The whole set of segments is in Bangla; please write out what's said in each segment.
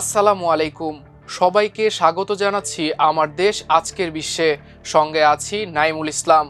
আসসালামু আলাইকুম। সবাইকে স্বাগত জানাচ্ছি আমার দেশ আজকের বিশ্বে। সঙ্গে আছি নাইমুল ইসলাম।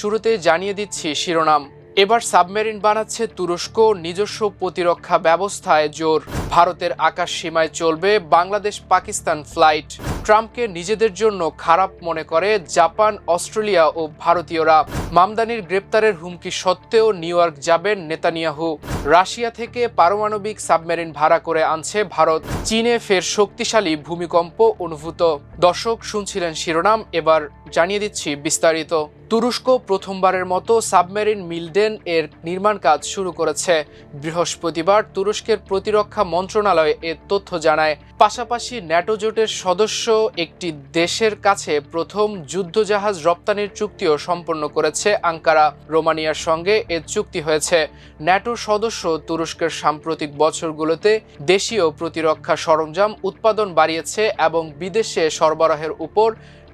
শুরুতে জানিয়ে দিচ্ছি শিরোনাম। এবার সাবমেরিন বানাচ্ছে তুরস্ক নিজস্ব প্রতিরক্ষা ব্যবস্থায় জোর। ভারতের আকাশ সীমায় চলবে বাংলাদেশ পাকিস্তান ফ্লাইট ট্রাম্পকে নিজেদের জন্য খারাপ মনে করে জাপান, অস্ট্রেলিয়া ও ভারতীয়রা। মামদানির গ্রেপ্তারের হুমকি সত্ত্বেও নিউ ইয়র্ক যাবেন নেতানিয়াহু। রাশিয়া থেকে পারমাণবিক সাবমেরিন ভাড়া করে আনছে ভারত। চীনে ফের শক্তিশালী ভূমিকম্প অনুভূত। দর্শক শুনছিলেন শিরোনাম, এবার জানিয়ে দিচ্ছি বিস্তারিত। তুরস্ক প্রথমবারের মতো সাবমেরিন মিলডেন এর নির্মাণ কাজ শুরু করেছে। বৃহস্পতিবার তুরস্কের প্রতিরক্ষা মন্ত্রণালয় এ তথ্য জানায়। পাশাপাশি ন্যাটো জোটের সদস্য একটি দেশের কাছে প্রথম যুদ্ধজাহাজ রপ্তানির চুক্তিও সম্পন্ন করেছে আঙ্কারা। রোমানিয়ার সঙ্গে এ চুক্তি হয়েছে। ন্যাটো সদস্য তুরস্কের সাম্প্রতিক বছরগুলোতে দেশীয় প্রতিরক্ষা সরঞ্জাম উৎপাদন বাড়িয়েছে এবং বিদেশে সরবরাহের উপর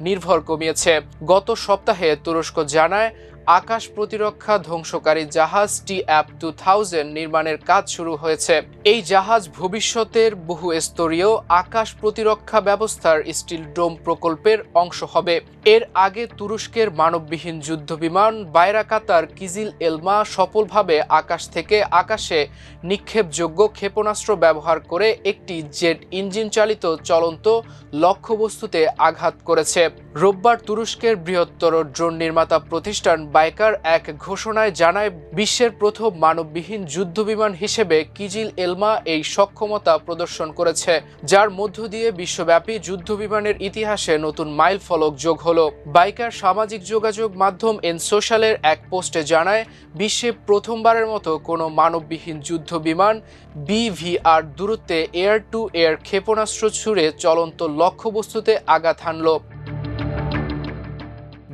নির্ভর কমিয়েছে। গত সপ্তাহে তুরস্ক জানায় আকাশ প্রতিরক্ষা ধ্বংসকারী জাহাজ টি অ্যাপ টু থাউজেন্ড নির্মাণের কাজ শুরু হয়েছে। এই জাহাজ ভবিষ্যতের বহু স্তরীয় আকাশ প্রতিরক্ষা ব্যবস্থার স্টিল ডোম প্রকল্পের অংশ হবে। এর আগে তুরস্কের মানববিহীন যুদ্ধবিমান বাইরাকাতার কিজিল এলমা সফলভাবে আকাশ থেকে আকাশে নিক্ষেপযোগ্য ক্ষেপণাস্ত্র ব্যবহার করে একটি জেট ইঞ্জিন চালিত চলন্ত লক্ষ্যবস্তুতে আঘাত করেছে। রোববার তুরস্কের বৃহত্তর ড্রোন নির্মাতা প্রতিষ্ঠান বাইকার এক ঘোষণায় জানায়, বিশ্বের প্রথম মানববিহীন যুদ্ধবিমান হিসেবে কিজিল এলমা এই সক্ষমতা প্রদর্শন করেছে, যার মধ্য দিয়ে বিশ্বব্যাপী যুদ্ধবিমানের ইতিহাসে নতুন মাইল ফলক যোগ হলো। বাইকার সামাজিক যোগাযোগ মাধ্যম এন সোশ্যালের এক পোস্টে জানায়, বিশ্বে প্রথমবারের মতো কোনো মানববিহীন যুদ্ধ বিমান বিভিআর দূরত্বে এয়ার টু এয়ার ক্ষেপণাস্ত্র ছুড়ে চলন্ত লক্ষ্যবস্তুতে আঘাত হানল।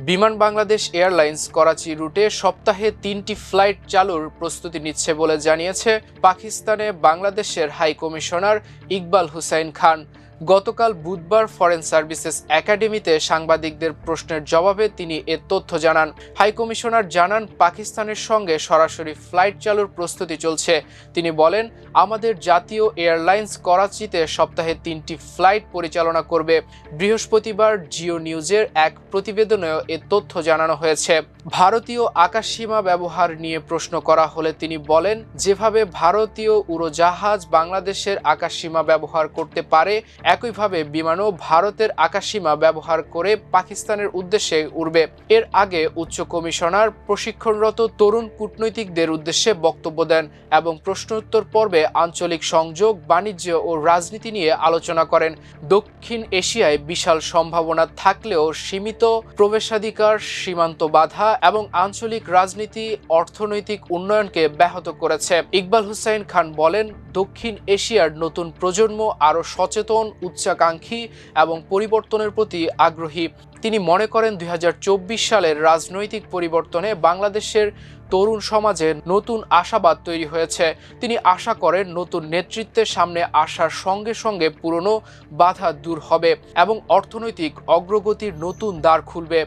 বিমান বাংলাদেশ এয়ারলাইন্স করাচি রুটে সপ্তাহে তিনটি ফ্লাইট চালুর প্রস্তুতি নিচ্ছে বলে জানিয়েছে পাকিস্তানে বাংলাদেশের হাই কমিশনার ইকবাল হুসাইন খান। গতকাল বুধবার ফরেন সার্ভিসেস একাডেমিতে সাংবাদিকদের প্রশ্নের জবাবে তিনি এ তথ্য জানান। হাইকমিশনার জানান, পাকিস্তানের সঙ্গে সরাসরি ফ্লাইট চালুর প্রস্তুতি চলছে। তিনি বলেন, আমাদের জাতীয় এয়ারলাইন্স করাচিতে সপ্তাহে তিনটি ফ্লাইট পরিচালনা করবে। বৃহস্পতিবার জিও নিউজের এক প্রতিবেদনেও এ তথ্য জানানো হয়েছে। ভারতীয় আকাশসীমা ব্যবহার নিয়ে প্রশ্ন করা হলে তিনি বলেন, যেভাবে ভারতীয় উড়োজাহাজ বাংলাদেশের আকাশসীমা ব্যবহার করতে পারে একইভাবে বিমানও ভারতের আকাশসীমা ব্যবহার করে পাকিস্তানের উদ্দেশ্যে উড়বে। এর আগে উচ্চ কমিশনার প্রশিক্ষণরত তরুণ কূটনৈতিকদের উদ্দেশ্যে বক্তব্য দেন এবং প্রশ্নোত্তর পর্বে আঞ্চলিক সংযোগ, বাণিজ্য ও রাজনীতি নিয়ে আলোচনা করেন। দক্ষিণ এশিয়ায় বিশাল সম্ভাবনা থাকলেও সীমিত প্রবেশাধিকার, সীমান্ত বাধা এবং আঞ্চলিক রাজনীতি, অর্থনৈতিক উন্নয়নকে ব্যাহত করেছে। ইকবাল হুসাইন খান বলেন দক্ষিণ এশিয়ার নতুন প্রজন্ম আরও সচেতন, উচ্চাকাঙ্ক্ষী এবং পরিবর্তনের প্রতি আগ্রহী। তিনি মনে করেন দু হাজার চব্বিশ সালের রাজনৈতিক পরিবর্তনে বাংলাদেশের তরুণ সমাজে নতুন আশাবাদ তৈরি হয়েছে। তিনি আশা করেন নতুন নেতৃত্বের সামনে আসার সঙ্গে সঙ্গে পুরনো বাধা দূর হবে এবং অর্থনৈতিক অগ্রগতির নতুন দ্বার খুলবে।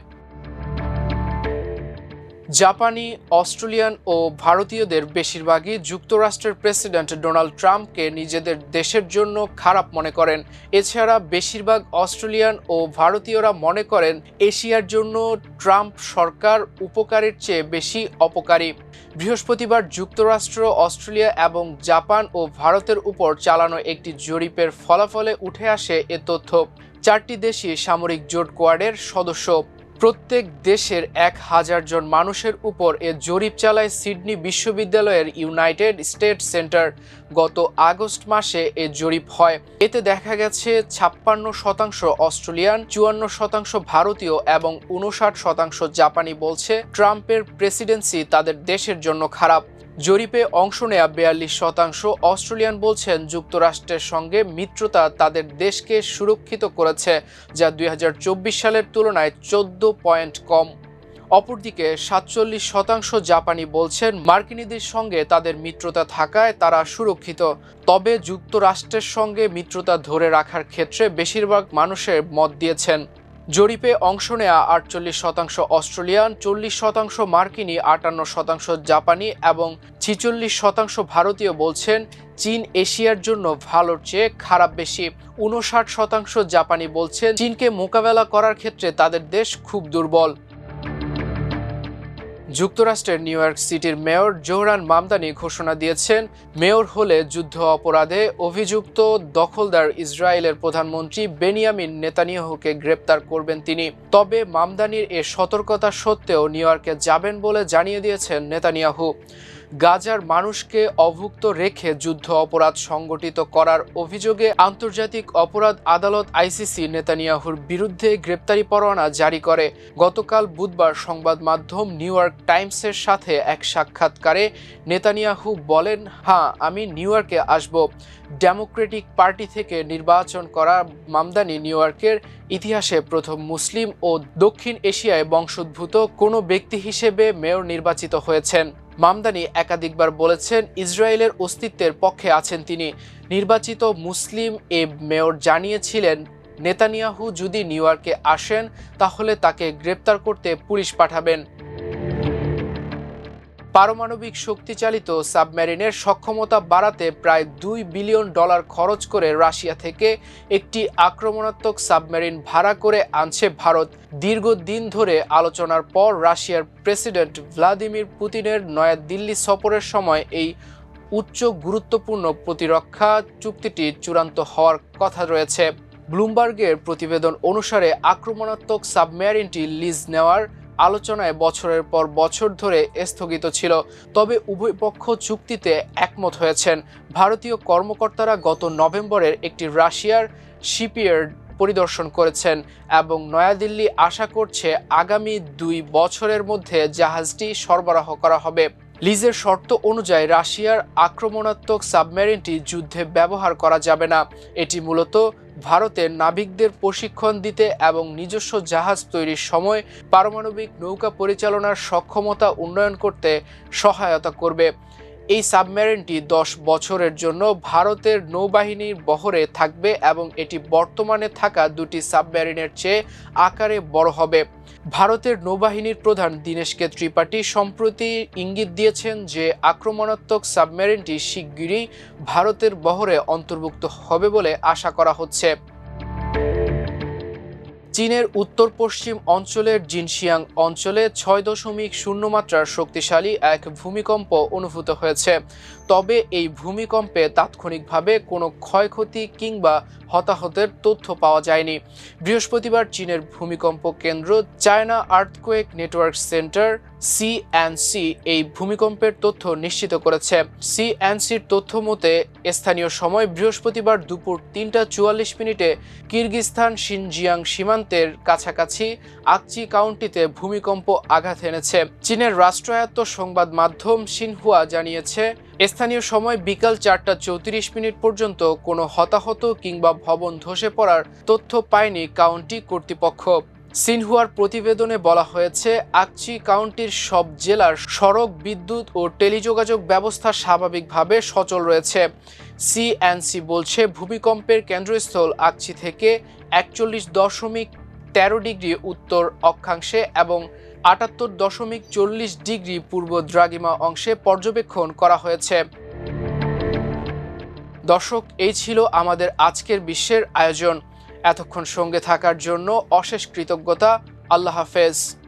জাপানি, অস্ট্রেলিয়ান ও ভারতীয়দের বেশিরভাগই যুক্তরাষ্ট্রের প্রেসিডেন্ট ডোনাল্ড ট্রাম্পকে নিজেদের দেশের জন্য খারাপ মনে করেন। এছাড়া বেশিরভাগ অস্ট্রেলিয়ান ও ভারতীয়রা মনে করেন এশিয়ার জন্য ট্রাম্প সরকার উপকারের চেয়ে বেশি অপকারী। বৃহস্পতিবার যুক্তরাষ্ট্র, অস্ট্রেলিয়া এবং জাপান ও ভারতের উপর চালানো একটি জরিপের ফলাফলে উঠে আসে এ তথ্য। চারটি দেশই সামরিক জোট কোয়াডের সদস্য। প্রত্যেক দেশের এক হাজার জন মানুষের উপর এ জরিপ চালায় সিডনি বিশ্ববিদ্যালয়ের ইউনাইটেড স্টেট সেন্টার। গত আগস্ট মাসে এ জরিপ হয়। এতে দেখা গেছে ছাপ্পান্ন শতাংশ অস্ট্রেলিয়ান, চুয়ান্ন শতাংশ ভারতীয় এবং উনষাট শতাংশ জাপানি বলছে ট্রাম্পের প্রেসিডেন্সি তাদের দেশের জন্য খারাপ। জরিপে অংশ নেয়া বিয়াল্লিশ শতাংশ অস্ট্রেলিয়ান বলছেন যুক্তরাষ্ট্রের সঙ্গে মিত্রতা তাদের দেশকে সুরক্ষিত করেছে, যা দুই হাজার চব্বিশ সালের তুলনায় চোদ্দ পয়েন্ট কম। অপরদিকে সাতচল্লিশ শতাংশ জাপানি বলছেন মার্কিনীদের সঙ্গে তাদের মিত্রতা থাকায় তারা সুরক্ষিত। তবে যুক্তরাষ্ট্রের সঙ্গে মিত্রতা ধরে রাখার ক্ষেত্রে বেশিরভাগ মানুষের মত দিয়েছেন। জরিপে অংশ নেয়া আটচল্লিশ শতাংশ অস্ট্রেলিয়ান, চল্লিশ শতাংশ মার্কিনী, আটান্ন শতাংশ জাপানি এবং ছিচল্লিশ শতাংশ ভারতীয় বলছেন চীন এশিয়ার জন্য ভালোর চেয়ে খারাপ বেশি। উনষাট শতাংশ জাপানি বলছেন, চীনকে মোকাবেলা করার ক্ষেত্রে তাদের দেশ খুব দুর্বল। যুক্তরাষ্ট্রের নিউ ইয়র্ক সিটির মেয়র জোহরান মামদানি ঘোষণা দিয়েছেন, মেয়র হলে যুদ্ধ অপরাধে অভিযুক্ত দখলদার ইসরায়েলের প্রধানমন্ত্রী বেনিয়ামিন নেতানিয়াহুকে গ্রেপ্তার করবেন তিনি। তবে মামদানির এ সতর্কতা সত্ত্বেও নিউ ইয়র্কে যাবেন বলে জানিয়ে দিয়েছেন নেতানিয়াহু। গাজার মানুষকে অভুক্ত রেখে যুদ্ধ অপরাধ সংগঠিত করার অভিযোগে আন্তর্জাতিক অপরাধ আদালত আইসিসি নেতানিয়াহুর বিরুদ্ধে গ্রেপ্তারি পরোয়ানা জারি করে। গতকাল বুধবার সংবাদ মাধ্যম নিউ ইয়র্ক টাইমসের সাথে এক সাক্ষাৎকারে নেতানিয়াহু বলেন হ্যাঁ আমি নিউ ইয়র্কে আসব। ডেমোক্রেটিক পার্টি থেকে নির্বাচন করা মামদানি নিউ ইয়র্কের ইতিহাসে প্রথম মুসলিম ও দক্ষিণ এশিয়ায় বংশোদ্ভূত কোনো ব্যক্তি হিসেবে মেয়র নির্বাচিত হয়েছেন। মামদানি একাধিকবার বলেছেন ইসরায়েলের অস্তিত্বের পক্ষে আছেন তিনি। নির্বাচিত মুসলিম এ মেয়র জানিয়েছিলেন, নেতানিয়াহু যদি নিউ আসেন, তাহলে তাকে গ্রেপ্তার করতে পুলিশ পাঠাবেন। পারমাণবিক শক্তিচালিত সাবমেরিনের সক্ষমতা বাড়াতে প্রায় দুই বিলিয়ন ডলার খরচ করে রাশিয়া থেকে একটি আক্রমণাত্মক সাবমেরিন ভাড়া করে আনছে ভারত। দীর্ঘদিন ধরে আলোচনার পর রাশিয়ার প্রেসিডেন্ট ভ্লাদিমির পুতিনের নয়াদিল্লি সফরের সময় এই উচ্চ গুরুত্বপূর্ণ প্রতিরক্ষা চুক্তিটি চূড়ান্ত হওয়ার কথা রয়েছে। ব্লুমবার্গের প্রতিবেদন অনুসারে আক্রমণাত্মক সাবমেরিনটি লিজ নেওয়ার আলোচনায় বছরের পর বছর ধরে স্থগিত ছিল, তবে উভয় পক্ষ চুক্তিতে একমত হয়েছেন। ভারতীয় কর্মকর্তারা গত নভেম্বরের একটি রাশিয়ার শিপইয়ার্ড পরিদর্শন করেছেন এবং নয়াদিল্লি আশা করছে আগামী দুই বছরের মধ্যে জাহাজটি সরবরাহ করা হবে। লিজের শর্ত অনুযায়ী রাশিয়ার আক্রমণাত্মক সাবমেরিনটি যুদ্ধে ব্যবহার করা যাবে না। এটি মূলত ভারতের নাবিকদের প্রশিক্ষণ দিতে এবং নিজস্ব জাহাজ তৈরির সময় পারমাণবিক নৌকা পরিচালনার সক্ষমতা উন্নয়ন করতে সহায়তা করবে। এই সাবমেরিনটি দশ বছরের জন্য ভারতের নৌবাহিনীর বহরে থাকবে এবং এটি বর্তমানে থাকা দুটি সাবমেরিনের চেয়ে আকারে বড় হবে। ভারতের নৌবাহিনীর প্রধান দীনেশকে ত্রিপাঠী সম্প্রতি ইঙ্গিত দিয়েছেন যে আক্রমণাত্মক সাবমেরিনটি শিগগিরই ভারতের বহরে অন্তর্ভুক্ত হবে বলে আশা করা হচ্ছে। চীনের উত্তর পশ্চিম অঞ্চলের জিনশিয়াং অঞ্চলে ছয় দশমিক শূন্য মাত্রার শক্তিশালী এক ভূমিকম্প অনুভূত হয়েছে। তবে এই ভূমিকম্পে তাৎক্ষণিকভাবে কোনো ক্ষয়ক্ষতি কিংবা হতাহতের তথ্য পাওয়া যায়নি। বৃহস্পতিবার চীনের ভূমিকম্প কেন্দ্র China earthquake network centre CNC এই ভূমিকম্পের তথ্য নিশ্চিত করেছে। সিএনসির তথ্য মতে, স্থানীয় সময় বৃহস্পতিবার দুপুর তিনটা চুয়াল্লিশ মিনিটে কিরগিস্তান সিনজিয়াং সীমান্তের কাছাকাছি আকচি কাউন্টিতে ভূমিকম্প আঘাত এনেছে। চীনের রাষ্ট্রায়ত্ত সংবাদ মাধ্যম সিনহুয়া জানিয়েছে, স্থানীয় সময় বিকাল চারটা চৌত্রিশ মিনিট পর্যন্ত কোনো হতাহত কিংবা ভবন ধসে পড়ার তথ্য পায়নি কাউন্টি কর্তৃপক্ষ। সিনহুয়ার প্রতিবেদনে বলা হয়েছে, আকচি কাউন্টির সব জেলার সড়ক, বিদ্যুৎ ও টেলিযোগাযোগ ব্যবস্থা স্বাভাবিকভাবে সচল রয়েছে। সিএনসি বলছে, ভূমিকম্পের কেন্দ্রস্থল আকচি থেকে একচল্লিশ দশমিক তেরো ডিগ্রি উত্তর অক্ষাংশে এবং আটাত্তর দশমিক চল্লিশ ডিগ্রি পূর্ব দ্রাগিমা অংশে পর্যবেক্ষণ করা হয়েছে। দর্শক, এই ছিল আমাদের আজকের বিশ্বের আয়োজন। এতক্ষণ সঙ্গে থাকার জন্য অশেষ কৃতজ্ঞতা। আল্লাহ হাফেজ।